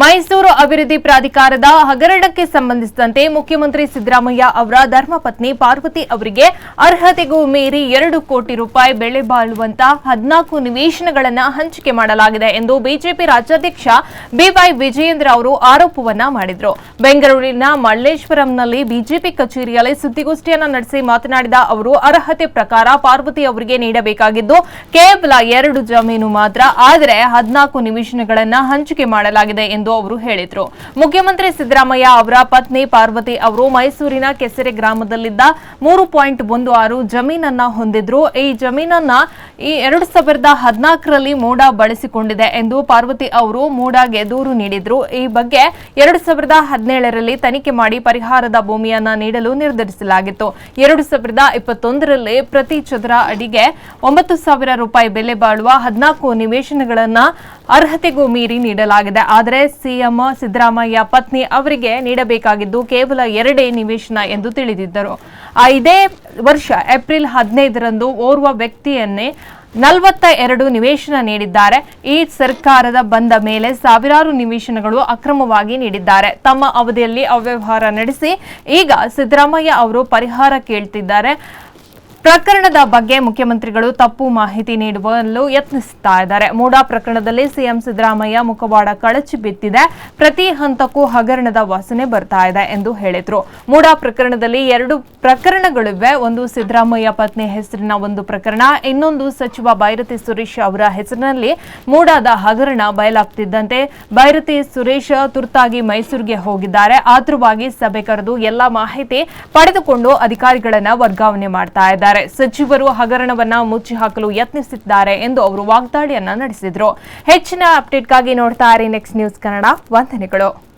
ಮೈಸೂರು ಅಭಿವೃದ್ಧಿ ಪ್ರಾಧಿಕಾರದ ಹಗರಣಕ್ಕೆ ಸಂಬಂಧಿಸಿದಂತೆ ಮುಖ್ಯಮಂತ್ರಿ ಸಿದ್ದರಾಮಯ್ಯ ಅವರ ಧರ್ಮಪತ್ನಿ ಪಾರ್ವತಿ ಅವರಿಗೆ ಅರ್ಹತೆಗೂ ಮೀರಿ ಎರಡು ಕೋಟಿ ರೂಪಾಯಿ ಬೆಲೆ ಬಾಳುವಂತಹ ಹದಿನಾಲ್ಕು ನಿವೇಶನಗಳನ್ನು ಹಂಚಿಕೆ ಮಾಡಲಾಗಿದೆ ಎಂದು ಬಿಜೆಪಿ ರಾಜ್ಯಾಧ್ಯಕ್ಷ ಬಿವೈ ವಿಜಯೇಂದ್ರ ಅವರು ಆರೋಪವನ್ನ ಮಾಡಿದರು. ಬೆಂಗಳೂರಿನ ಮಲ್ಲೇಶ್ವರಂನಲ್ಲಿ ಬಿಜೆಪಿ ಕಚೇರಿಯಲ್ಲಿ ಸುದ್ದಿಗೋಷ್ಠಿಯನ್ನು ನಡೆಸಿ ಮಾತನಾಡಿದ ಅವರು, ಅರ್ಹತೆ ಪ್ರಕಾರ ಪಾರ್ವತಿ ಅವರಿಗೆ ನೀಡಬೇಕಾಗಿದ್ದು, ಕೇವಲ ಎರಡು ಜಮೀನು ಮಾತ್ರ, ಆದರೆ ಹದಿನಾಲ್ಕು ನಿವೇಶನಗಳನ್ನು ಹಂಚಿಕೆ ಮಾಡಲಾಗಿದೆ ಎಂದು ಅವರು ಹೇಳಿದ್ರು. ಮುಖ್ಯಮಂತ್ರಿ ಸಿದ್ದರಾಮಯ್ಯ ಅವರ ಪತ್ನಿ ಪಾರ್ವತಿ ಅವರು ಮೈಸೂರಿನ ಕೆಸರೆ ಗ್ರಾಮದಲ್ಲಿದ್ದ ಮೂರು ಪಾಯಿಂಟ್ ಒಂದು ಆರು ಜಮೀನನ್ನ ಹೊಂದಿದ್ರು. ಈ ಜಮೀನನ್ನ ಈ ಎರಡು ಸಾವಿರದ ಹದಿನಾಲ್ಕರಲ್ಲಿ ಮೂಡಾ ಬಳಸಿಕೊಂಡಿದೆ ಎಂದು ಪಾರ್ವತಿ ಅವರು ಮೂಡಾಗೆ ದೂರು ನೀಡಿದ್ರು. ಈ ಬಗ್ಗೆ ಎರಡು ಸಾವಿರದ ಹದಿನೇಳರಲ್ಲಿ ತನಿಖೆ ಮಾಡಿ ಪರಿಹಾರದ ಭೂಮಿಯನ್ನ ನೀಡಲು ನಿರ್ಧರಿಸಲಾಗಿತ್ತು. ಎರಡು ಸಾವಿರದ ಇಪ್ಪತ್ತೊಂದರಲ್ಲಿ ಪ್ರತಿ ಚದರ ಅಡಿಗೆ ಒಂಬತ್ತು ಸಾವಿರ ರೂಪಾಯಿ ಬೆಲೆ ಬಾಳುವ ಹದಿನಾಲ್ಕು ನಿವೇಶನಗಳನ್ನ ಅರ್ಹತೆಗೂ ಮೀರಿ ನೀಡಲಾಗಿದೆ. ಆದರೆ ಸಿಎಂ ಸಿದ್ದರಾಮಯ್ಯ ಪತ್ನಿ ಅವರಿಗೆ ನೀಡಬೇಕಾಗಿದ್ದು ಕೇವಲ ಎರಡೇ ನಿವೇಶನ ಎಂದು ತಿಳಿದಿದ್ದರು. ಇದೇ ವರ್ಷ ಏಪ್ರಿಲ್ ಹದಿನೈದರಂದು ಓರ್ವ ವ್ಯಕ್ತಿಯನ್ನೇ ನಲವತ್ತ ಎರಡು ನಿವೇಶನ ನೀಡಿದ್ದಾರೆ. ಈ ಸರ್ಕಾರದ ಬಂದ ಮೇಲೆ ಸಾವಿರಾರು ನಿವೇಶನಗಳು ಅಕ್ರಮವಾಗಿ ನೀಡಿದ್ದಾರೆ. ತಮ್ಮ ಅವಧಿಯಲ್ಲಿ ಅವ್ಯವಹಾರ ನಡೆಸಿ ಈಗ ಸಿದ್ದರಾಮಯ್ಯ ಅವರು ಪರಿಹಾರ ಕೇಳ್ತಿದ್ದಾರೆ. ಪ್ರಕರಣದ ಬಗ್ಗೆ ಮುಖ್ಯಮಂತ್ರಿಗಳು ತಪ್ಪು ಮಾಹಿತಿ ನೀಡುವಲು ಯತ್ನಿಸುತ್ತಾ ಇದ್ದಾರೆ. ಮೂಡಾ ಪ್ರಕರಣದಲ್ಲಿ ಸಿಎಂ ಸಿದ್ದರಾಮಯ್ಯ ಮುಖವಾಡ ಕಳಚಿ ಬಿತ್ತಿದೆ ಪ್ರತಿ ಹಂತಕ್ಕೂ ಹಗರಣದ ವಾಸನೆ ಬರ್ತಾ ಇದೆ ಎಂದು ಹೇಳಿದ್ರು. ಮೂಡಾ ಪ್ರಕರಣದಲ್ಲಿ ಎರಡು ಪ್ರಕರಣಗಳಿವೆ. ಒಂದು ಸಿದ್ದರಾಮಯ್ಯ ಪತ್ನಿ ಹೆಸರಿನ ಒಂದು ಪ್ರಕರಣ, ಇನ್ನೊಂದು ಸಚಿವ ಬೈರತಿ ಸುರೇಶ್ ಅವರ ಹೆಸರಿನಲ್ಲಿ ಮೂಡಾದ ಹಗರಣ ಬಯಲಾಗ್ತಿದ್ದಂತೆ ಬೈರತಿ ಸುರೇಶ್ ತುರ್ತಾಗಿ ಮೈಸೂರಿಗೆ ಹೋಗಿದ್ದಾರೆ. ಆತುರವಾಗಿ ಸಭೆ ಕರೆದು ಎಲ್ಲಾ ಮಾಹಿತಿ ಪಡೆದುಕೊಂಡು ಅಧಿಕಾರಿಗಳನ್ನು ವರ್ಗಾವಣೆ ಮಾಡ್ತಾ ಇದ್ದಾರೆ. ಸಚಿವರು ಹಗರಣವನ್ನ ಮುಚ್ಚಿ ಹಾಕಲು ಯತ್ನಿಸಿದ್ದಾರೆ ಎಂದು ಅವರು ವಾಗ್ದಾಳಿಯನ್ನ ನಡೆಸಿದ್ರು. ಹೆಚ್ಚಿನ ಅಪ್ಡೇಟ್ಗಾಗಿ ನೋಡ್ತಾ ಇರಿ ನೆಕ್ಸ್ಟ್ ನ್ಯೂಸ್ ಕನ್ನಡ ವಂದನೆಗಳು.